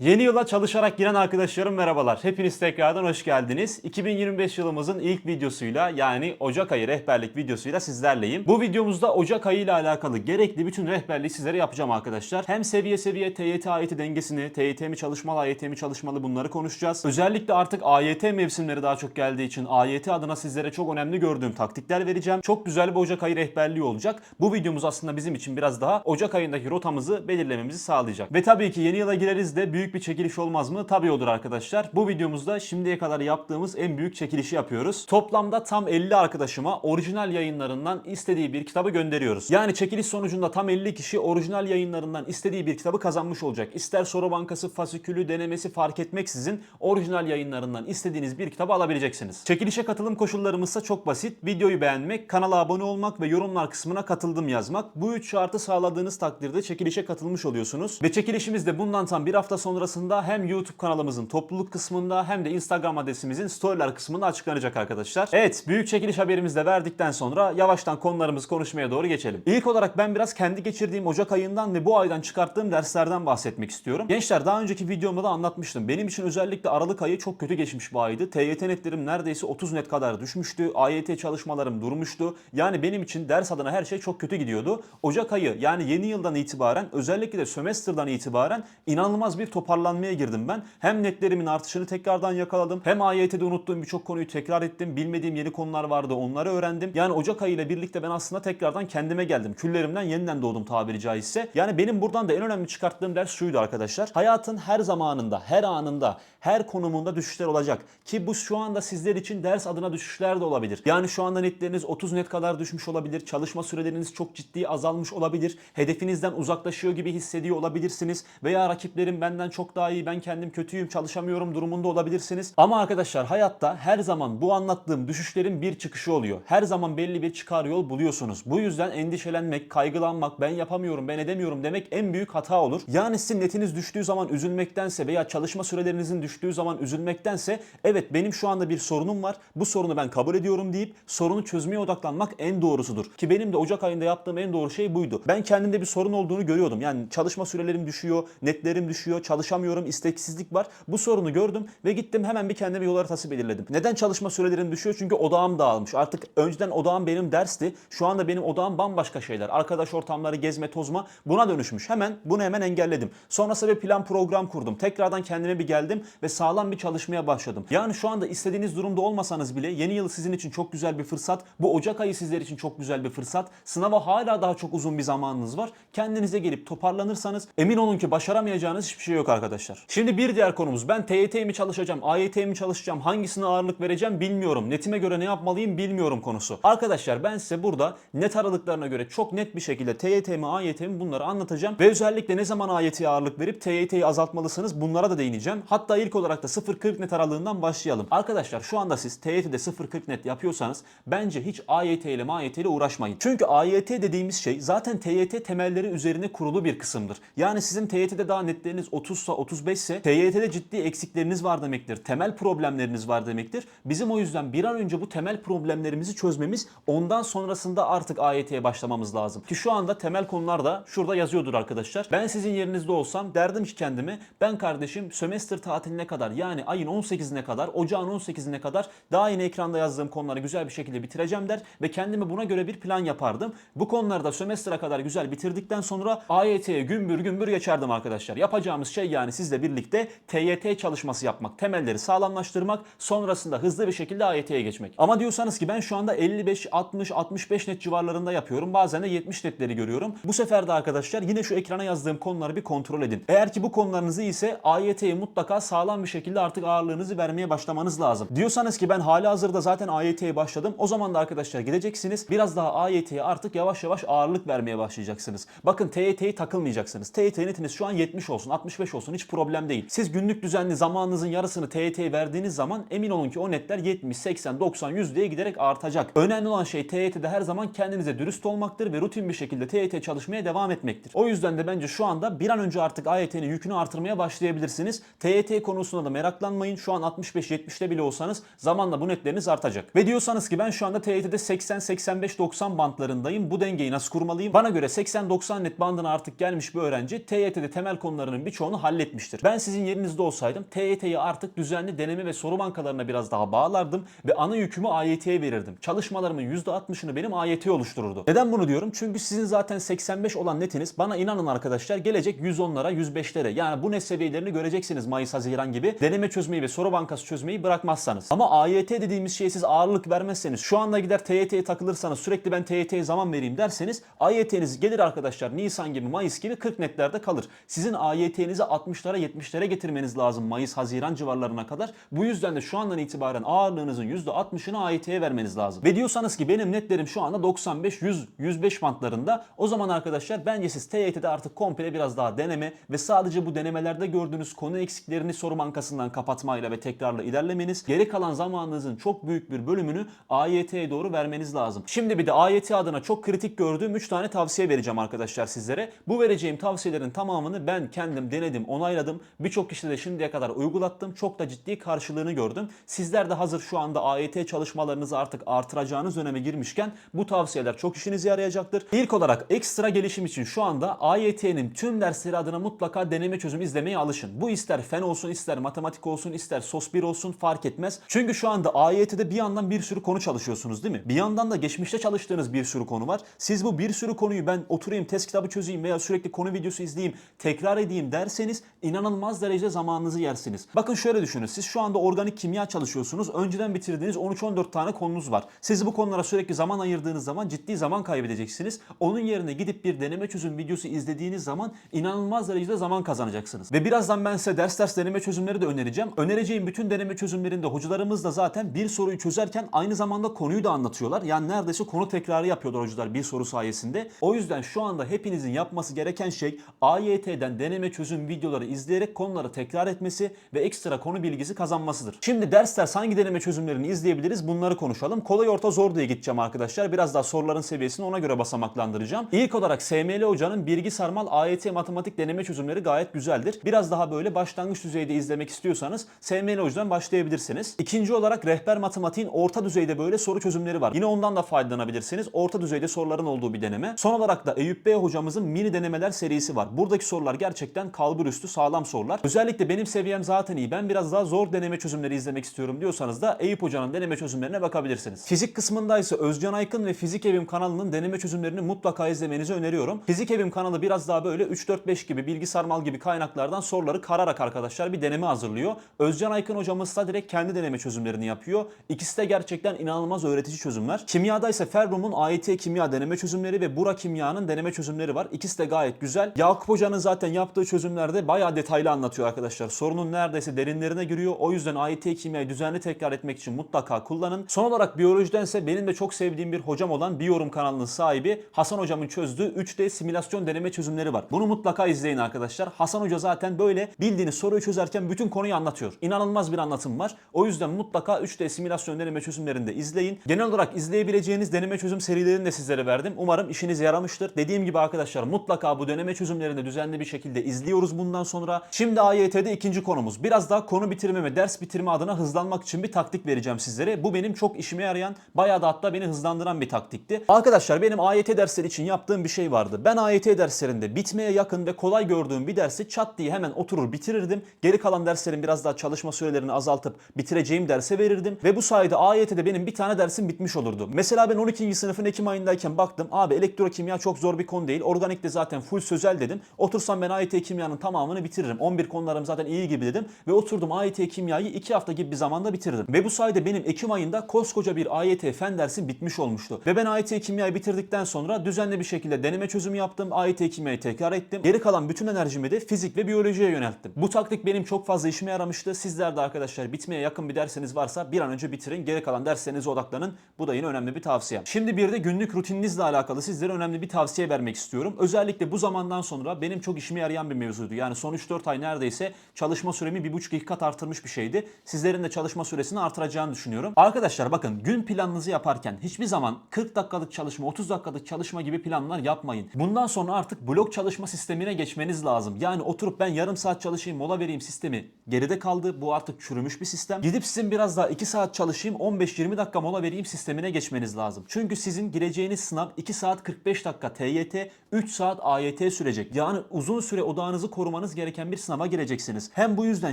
Yeni yıla çalışarak giren arkadaşlarım merhabalar. Hepiniz tekrardan hoş geldiniz. 2025 yılımızın ilk videosuyla yani Ocak ayı rehberlik videosuyla sizlerleyim. Bu videomuzda Ocak ayı ile alakalı gerekli bütün rehberliği sizlere yapacağım arkadaşlar. Hem seviye seviye TYT AYT dengesini, TYT mi çalışmalı, AYT mi çalışmalı bunları konuşacağız. Özellikle artık AYT mevsimleri daha çok geldiği için AYT adına sizlere çok önemli gördüğüm taktikler vereceğim. Çok güzel bir Ocak ayı rehberliği olacak. Bu videomuz aslında bizim için biraz daha Ocak ayındaki rotamızı belirlememizi sağlayacak. Ve tabii ki yeni yıla gireriz de büyük bir çekiliş olmaz mı? Tabii olur arkadaşlar. Bu videomuzda şimdiye kadar yaptığımız en büyük çekilişi yapıyoruz. Toplamda tam 50 arkadaşıma orijinal yayınlarından istediği bir kitabı gönderiyoruz. Yani çekiliş sonucunda tam 50 kişi orijinal yayınlarından istediği bir kitabı kazanmış olacak. İster soru bankası, fasikülü, denemesi fark etmeksizin orijinal yayınlarından istediğiniz bir kitabı alabileceksiniz. Çekilişe katılım koşullarımız ise çok basit. Videoyu beğenmek, kanala abone olmak ve yorumlar kısmına katıldım yazmak. Bu üç şartı sağladığınız takdirde çekilişe katılmış oluyorsunuz. Ve çekilişimiz de bundan tam bir hafta sonrasında hem YouTube kanalımızın topluluk kısmında hem de Instagram adresimizin storyler kısmında açıklanacak arkadaşlar. Evet büyük çekiliş haberimizi de verdikten sonra yavaştan konularımızı konuşmaya doğru geçelim. İlk olarak ben biraz kendi geçirdiğim Ocak ayından ve bu aydan çıkarttığım derslerden bahsetmek istiyorum. Gençler daha önceki videomda da anlatmıştım. Benim için özellikle Aralık ayı çok kötü geçmiş bir aydı. TYT netlerim neredeyse 30 net kadar düşmüştü. AYT çalışmalarım durmuştu. Yani benim için ders adına her şey çok kötü gidiyordu. Ocak ayı yani yeni yıldan itibaren özellikle de sömestrden itibaren inanılmaz bir toparlanmaya girdim ben. Hem netlerimin artışını tekrardan yakaladım. Hem AYT'de unuttuğum birçok konuyu tekrar ettim. Bilmediğim yeni konular vardı onları öğrendim. Yani Ocak ayı ile birlikte ben aslında tekrardan kendime geldim. Küllerimden yeniden doğdum tabiri caizse. Yani benim buradan da en önemli çıkarttığım ders şuydu arkadaşlar. Hayatın her zamanında, her anında, her konumunda düşüşler olacak. Ki bu şu anda sizler için ders adına düşüşler de olabilir. Yani şu anda netleriniz 30 net kadar düşmüş olabilir. Çalışma süreleriniz çok ciddi azalmış olabilir. Hedefinizden uzaklaşıyor gibi hissediyor olabilirsiniz. Veya rakiplerim benden çok daha iyi, ben kendim kötüyüm, çalışamıyorum durumunda olabilirsiniz. Ama arkadaşlar hayatta her zaman bu anlattığım düşüşlerin bir çıkışı oluyor. Her zaman belli bir çıkar yol buluyorsunuz. Bu yüzden endişelenmek, kaygılanmak, ben yapamıyorum, ben edemiyorum demek en büyük hata olur. Yani sizin netiniz düştüğü zaman üzülmektense veya çalışma sürelerinizin düştüğü zaman üzülmektense evet benim şu anda bir sorunum var. Bu sorunu ben kabul ediyorum deyip sorunu çözmeye odaklanmak en doğrusudur. Ki benim de Ocak ayında yaptığım en doğru şey buydu. Ben kendimde bir sorun olduğunu görüyordum. Yani çalışma sürelerim düşüyor, netlerim düşüyor, çalışamıyorum, isteksizlik var. Bu sorunu gördüm ve gittim hemen bir kendime yol haritası belirledim. Neden çalışma sürelerim düşüyor? Çünkü odağım dağılmış. Artık önceden odağım benim dersti. Şu anda benim odağım bambaşka şeyler. Arkadaş ortamları, gezme, tozma buna dönüşmüş. Hemen bunu hemen engelledim. Sonrasında bir plan program kurdum. Tekrardan kendime bir geldim ve sağlam bir çalışmaya başladım. Yani şu anda istediğiniz durumda olmasanız bile yeni yıl sizin için çok güzel bir fırsat. Bu Ocak ayı sizler için çok güzel bir fırsat. Sınava hala daha çok uzun bir zamanınız var. Kendinize gelip toparlanırsanız emin olun ki başaramayacağınız hiçbir şey yok arkadaşlar. Şimdi bir diğer konumuz ben TYT mi çalışacağım, AYT mi çalışacağım, hangisine ağırlık vereceğim bilmiyorum. Netime göre ne yapmalıyım bilmiyorum konusu. Arkadaşlar ben size burada net aralıklarına göre çok net bir şekilde TYT mi AYT mi bunları anlatacağım. Ve özellikle ne zaman AYT'ye ağırlık verip TYT'yi azaltmalısınız bunlara da değineceğim. Hatta ilk olarak da 0-40 net aralığından başlayalım. Arkadaşlar şu anda siz TYT'de 0-40 net yapıyorsanız bence hiç AYT ile MAYT ile uğraşmayın. Çünkü AYT dediğimiz şey zaten TYT temelleri üzerine kurulu bir kısımdır. Yani sizin TYT'de daha netleriniz 30 ise 35 ise TYT'de ciddi eksikleriniz var demektir. Temel problemleriniz var demektir. Bizim o yüzden bir an önce bu temel problemlerimizi çözmemiz ondan sonrasında artık AYT'ye başlamamız lazım. Ki şu anda temel konular da şurada yazıyordur arkadaşlar. Ben sizin yerinizde olsam derdim ki kendime ben kardeşim sömestr tatiline kadar yani ayın 18'ine kadar ocağın 18'ine kadar daha yine ekranda yazdığım konuları güzel bir şekilde bitireceğim der ve kendime buna göre bir plan yapardım. Bu konuları da sömestre kadar güzel bitirdikten sonra AYT'ye gümbür gümbür geçerdim arkadaşlar. Yapacağımız şey yani sizle birlikte TYT çalışması yapmak, temelleri sağlamlaştırmak, sonrasında hızlı bir şekilde AYT'ye geçmek. Ama diyorsanız ki ben şu anda 55, 60, 65 net civarlarında yapıyorum. Bazen de 70 netleri görüyorum. Bu sefer de arkadaşlar yine şu ekrana yazdığım konuları bir kontrol edin. Eğer ki bu konularınız iyiyse AYT'ye mutlaka sağlam bir şekilde artık ağırlığınızı vermeye başlamanız lazım. Diyorsanız ki ben hali hazırda zaten AYT'ye başladım. O zaman da arkadaşlar gideceksiniz. Biraz daha AYT'ye artık yavaş yavaş ağırlık vermeye başlayacaksınız. Bakın TYT'yi takılmayacaksınız. TYT netiniz şu an 70 olsun, 65 olsun hiç problem değil. Siz günlük düzenli zamanınızın yarısını TYT'ye verdiğiniz zaman emin olun ki o netler 70, 80, 90, 100 diye giderek artacak. Önemli olan şey TYT'de her zaman kendinize dürüst olmaktır ve rutin bir şekilde TYT çalışmaya devam etmektir. O yüzden de bence şu anda bir an önce artık AYT'nin yükünü artırmaya başlayabilirsiniz. TYT konusunda da meraklanmayın. Şu an 65-70'te bile olsanız zamanla bu netleriniz artacak. Ve diyorsanız ki ben şu anda TYT'de 80, 85, 90 bantlarındayım. Bu dengeyi nasıl kurmalıyım? Bana göre 80-90 net bandına artık gelmiş bir öğrenci TYT'de temel konularının birçoğunu halletmiştir. Ben sizin yerinizde olsaydım TYT'yi artık düzenli deneme ve soru bankalarına biraz daha bağlardım ve ana yükümü AYT'ye verirdim. Çalışmalarımın %60'ını benim AYT oluştururdu. Neden bunu diyorum? Çünkü sizin zaten 85 olan netiniz bana inanın arkadaşlar gelecek 110'lara 105'lere yani bu net seviyelerini göreceksiniz Mayıs Haziran gibi. Deneme çözmeyi ve soru bankası çözmeyi bırakmazsanız. Ama AYT dediğimiz şeye siz ağırlık vermezseniz şu anda gider TYT'ye takılırsanız sürekli ben TYT'ye zaman vereyim derseniz AYT'niz gelir arkadaşlar Nisan gibi Mayıs gibi 40 netlerde kalır. Sizin AYT'nizi 60'lara 70'lere getirmeniz lazım Mayıs Haziran civarlarına kadar. Bu yüzden de şu andan itibaren ağırlığınızın %60'ını AYT'ye vermeniz lazım. Ve diyorsanız ki benim netlerim şu anda 95 100 105 bantlarında. O zaman arkadaşlar bence siz TYT'de artık komple biraz daha deneme ve sadece bu denemelerde gördüğünüz konu eksiklerini soru bankasından kapatmayla ve tekrarla ilerlemeniz, geri kalan zamanınızın çok büyük bir bölümünü AYT'ye doğru vermeniz lazım. Şimdi bir de AYT adına çok kritik gördüğüm 3 tane tavsiye vereceğim arkadaşlar sizlere. Bu vereceğim tavsiyelerin tamamını ben kendim denedim, onayladım. Birçok kişide de şimdiye kadar uygulattım. Çok da ciddi karşılığını gördüm. Sizler de hazır şu anda AYT çalışmalarınızı artık artıracağınız döneme girmişken bu tavsiyeler çok işinize yarayacaktır. İlk olarak ekstra gelişim için şu anda AYT'nin tüm dersleri adına mutlaka deneme çözüm izlemeye alışın. Bu ister fen olsun, ister matematik olsun, ister sos 1 olsun fark etmez. Çünkü şu anda AYT'de bir yandan bir sürü konu çalışıyorsunuz değil mi? Bir yandan da geçmişte çalıştığınız bir sürü konu var. Siz bu bir sürü konuyu ben oturayım test kitabı çözeyim veya sürekli konu videosu izleyeyim, tekrar edeyim derseniz inanılmaz derecede zamanınızı yersiniz. Bakın şöyle düşünün. Siz şu anda organik kimya çalışıyorsunuz. Önceden bitirdiğiniz 13-14 tane konunuz var. Siz bu konulara sürekli zaman ayırdığınız zaman ciddi zaman kaybedeceksiniz. Onun yerine gidip bir deneme çözüm videosu izlediğiniz zaman inanılmaz derecede zaman kazanacaksınız. Ve birazdan ben size ders ders deneme çözümleri de önereceğim. Önereceğim bütün deneme çözümlerinde hocalarımız da zaten bir soruyu çözerken aynı zamanda konuyu da anlatıyorlar. Yani neredeyse konu tekrarı yapıyorlar hocalar bir soru sayesinde. O yüzden şu anda hepinizin yapması gereken şey AYT'den deneme çözüm videoları izleyerek konuları tekrar etmesi ve ekstra konu bilgisi kazanmasıdır. Şimdi ders ders hangi deneme çözümlerini izleyebiliriz bunları konuşalım. Kolay orta zor diye gideceğim arkadaşlar. Biraz daha soruların seviyesini ona göre basamaklandıracağım. İlk olarak SML Hoca'nın Bilgi Sarmal AYT matematik deneme çözümleri gayet güzeldir. Biraz daha böyle başlangıç düzeyde izlemek istiyorsanız SML Hoca'dan başlayabilirsiniz. İkinci olarak rehber matematiğin orta düzeyde böyle soru çözümleri var. Yine ondan da faydalanabilirsiniz. Orta düzeyde soruların olduğu bir deneme. Son olarak da Eyüp Bey hocamızın mini denemeler serisi var. Buradaki sorular gerçekten kalbur üstü sağlam sorular. Özellikle benim seviyem zaten iyi. Ben biraz daha zor deneme çözümleri izlemek istiyorum diyorsanız da Eyüp Hoca'nın deneme çözümlerine bakabilirsiniz. Fizik kısmında ise Özcan Aykın ve Fizik Evim kanalının deneme çözümlerini mutlaka izlemenizi öneriyorum. Fizik Evim kanalı biraz daha böyle 3-4-5 gibi bilgi sarmal gibi kaynaklardan soruları kararak arkadaşlar bir deneme hazırlıyor. Özcan Aykın hocamız da direkt kendi deneme çözümlerini yapıyor. İkisi de gerçekten inanılmaz öğretici çözümler. Kimyada ise Ferrum'un AYT kimya deneme çözümleri ve Bura Kimya'nın deneme çözümleri var. İkisi de gayet güzel. Yakup Hoca'nın zaten yaptığı çözümlerde bayağı detaylı anlatıyor arkadaşlar. Sorunun neredeyse derinlerine giriyor. O yüzden AYT kimyayı düzenli tekrar etmek için mutlaka kullanın. Son olarak biyolojidense benim de çok sevdiğim bir hocam olan Biyorum kanalının sahibi Hasan Hocam'ın çözdüğü 3D simülasyon deneme çözümleri var. Bunu mutlaka izleyin arkadaşlar. Hasan Hoca zaten böyle bildiğiniz soruyu çözerken bütün konuyu anlatıyor. İnanılmaz bir anlatım var. O yüzden mutlaka 3D simülasyon deneme çözümlerini de izleyin. Genel olarak izleyebileceğiniz deneme çözüm serilerini de sizlere verdim. Umarım işinize yaramıştır. Dediğim gibi arkadaşlar mutlaka bu deneme çözümlerini düzenli bir şekilde izliyoruz bundan sonra. Şimdi AYT'de ikinci konumuz. Biraz daha konu bitirme ve ders bitirme adına hızlanmak için bir taktik vereceğim sizlere. Bu benim çok işime yarayan, bayağı da hatta beni hızlandıran bir taktikti. Arkadaşlar benim AYT dersleri için yaptığım bir şey vardı. Ben AYT derslerinde bitmeye yakın ve kolay gördüğüm bir dersi çat diye hemen oturur bitirirdim. Geri kalan derslerin biraz daha çalışma sürelerini azaltıp bitireceğim derse verirdim. Ve bu sayede AYT'de benim bir tane dersim bitmiş olurdu. Mesela ben 12. sınıfın Ekim ayındayken baktım. Abi elektrokimya çok zor bir konu değil. Organik de zaten full sözel dedim. Otursam ben AYT kimyanın tamamını bitiririm. 11 konularım zaten iyi gibi dedim. Ve oturdum AYT kimyayı 2 hafta gibi bir zamanda bitirdim. Ve bu sayede benim Ekim ayında koskoca bir AYT fen dersim bitmiş olmuştu. Ve ben AYT kimyayı bitirdikten sonra düzenli bir şekilde deneme çözümü yaptım. AYT kimyayı tekrar ettim. Geri kalan bütün enerjimi de fizik ve biyolojiye yönelttim. Bu taktik benim çok fazla işime yaramıştı. Sizler de arkadaşlar bitmeye yakın bir derseniz varsa bir an önce bitirin. Geri kalan derslerinize odaklanın. Bu da yine önemli bir tavsiye. Şimdi bir de günlük rutininizle alakalı sizlere önemli bir tavsiye vermek istiyorum. Özellikle bu zamandan sonra benim çok işime yarayan bir mevzuydu. Yani son 3-4 ay neredeyse çalışma süremi 1,5-2 kat artırmış bir şeydi. Sizlerin de çalışma süresini artıracağını düşünüyorum. Arkadaşlar bakın gün planınızı yaparken hiçbir zaman 40 dakikalık çalışma, 30 dakikalık çalışma gibi planlar yapmayın. Bundan sonra artık blok çalışma sistemine geçmeniz lazım. Yani oturup ben yarım saat çalışayım, mola vereyim sistemi geride kaldı. Bu artık çürümüş bir sistem. Gidip sizin biraz daha 2 saat çalışayım, 15-20 dakika mola vereyim sistemine geçmeniz lazım. Çünkü sizin gireceğiniz sınav 2 saat 45 dakika TYT, 3 saat AYT sürecek. Yani uzun süre odağınızı korumanız uygulamanız gereken bir sınava gireceksiniz. Hem bu yüzden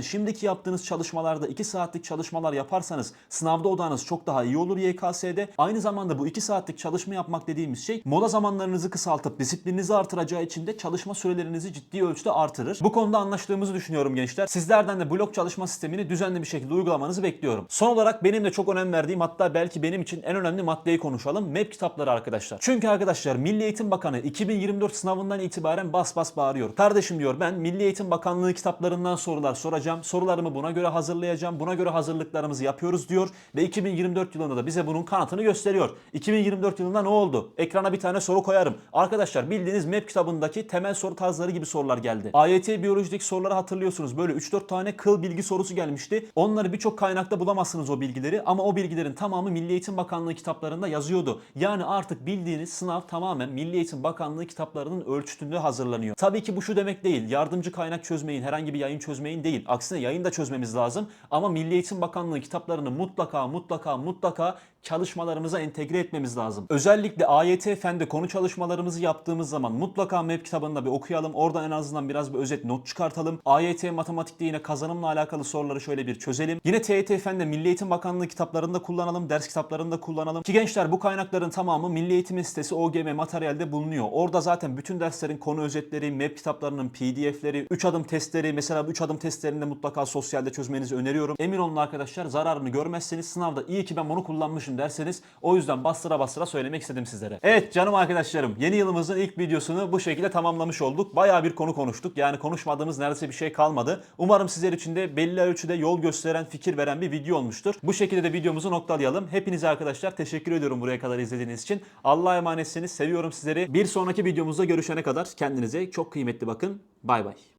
şimdiki yaptığınız çalışmalarda 2 saatlik çalışmalar yaparsanız sınavda odağınız çok daha iyi olur YKS'de. Aynı zamanda bu 2 saatlik çalışma yapmak dediğimiz şey mola zamanlarınızı kısaltıp disiplininizi artıracağı için de çalışma sürelerinizi ciddi ölçüde artırır. Bu konuda anlaştığımızı düşünüyorum gençler. Sizlerden de blok çalışma sistemini düzenli bir şekilde uygulamanızı bekliyorum. Son olarak benim de çok önem verdiğim hatta belki benim için en önemli maddeyi konuşalım. MEP kitapları arkadaşlar. Çünkü arkadaşlar Milli Eğitim Bakanı 2024 sınavından itibaren bas bas bağırıyor. Kardeşim diyor ben Milli Eğitim Bakanlığı kitaplarından sorular soracağım. Sorularımı buna göre hazırlayacağım. Buna göre hazırlıklarımızı yapıyoruz diyor. Ve 2024 yılında da bize bunun kanıtını gösteriyor. 2024 yılında ne oldu? Ekrana bir tane soru koyarım. Arkadaşlar bildiğiniz MEP kitabındaki temel soru tarzları gibi sorular geldi. AYT biyolojideki soruları hatırlıyorsunuz. Böyle 3-4 tane kıl bilgi sorusu gelmişti. Onları birçok kaynakta bulamazsınız o bilgileri ama o bilgilerin tamamı Milli Eğitim Bakanlığı kitaplarında yazıyordu. Yani artık bildiğiniz sınav tamamen Milli Eğitim Bakanlığı kitaplarının ölçütünde hazırlanıyor. Tabii ki bu şu demek değil. Yardımcı kaynak çözmeyin, herhangi bir yayın çözmeyin değil. Aksine yayın da çözmemiz lazım. Ama Milli Eğitim Bakanlığı kitaplarını mutlaka mutlaka mutlaka çalışmalarımıza entegre etmemiz lazım. Özellikle AYT Fen'de konu çalışmalarımızı yaptığımız zaman mutlaka MEP kitabını da bir okuyalım. Oradan en azından biraz bir özet not çıkartalım. AYT matematikte yine kazanımla alakalı soruları şöyle bir çözelim. Yine TYT Fen'de Milli Eğitim Bakanlığı kitaplarında kullanalım, ders kitaplarında kullanalım. Ki gençler bu kaynakların tamamı Milli Eğitim sitesi OGM materyalde bulunuyor. Orada zaten bütün derslerin konu özetleri, MEP kitaplarının PDF'leri, 3 adım testleri, mesela bu 3 adım testlerinde mutlaka sosyalde çözmenizi öneriyorum. Emin olun arkadaşlar zararını görmezseniz sınavda iyi ki ben bunu kullanmışım derseniz o yüzden bastıra bastıra söylemek istedim sizlere. Evet canım arkadaşlarım yeni yılımızın ilk videosunu bu şekilde tamamlamış olduk. Bayağı bir konu konuştuk. Yani konuşmadığımız neredeyse bir şey kalmadı. Umarım sizler için de belli ölçüde yol gösteren, fikir veren bir video olmuştur. Bu şekilde de videomuzu noktalayalım. Hepinize arkadaşlar teşekkür ediyorum buraya kadar izlediğiniz için. Allah'a emanetsiniz. Seviyorum sizleri. Bir sonraki videomuzda görüşene kadar kendinize çok kıymetli bakın. Bay bay.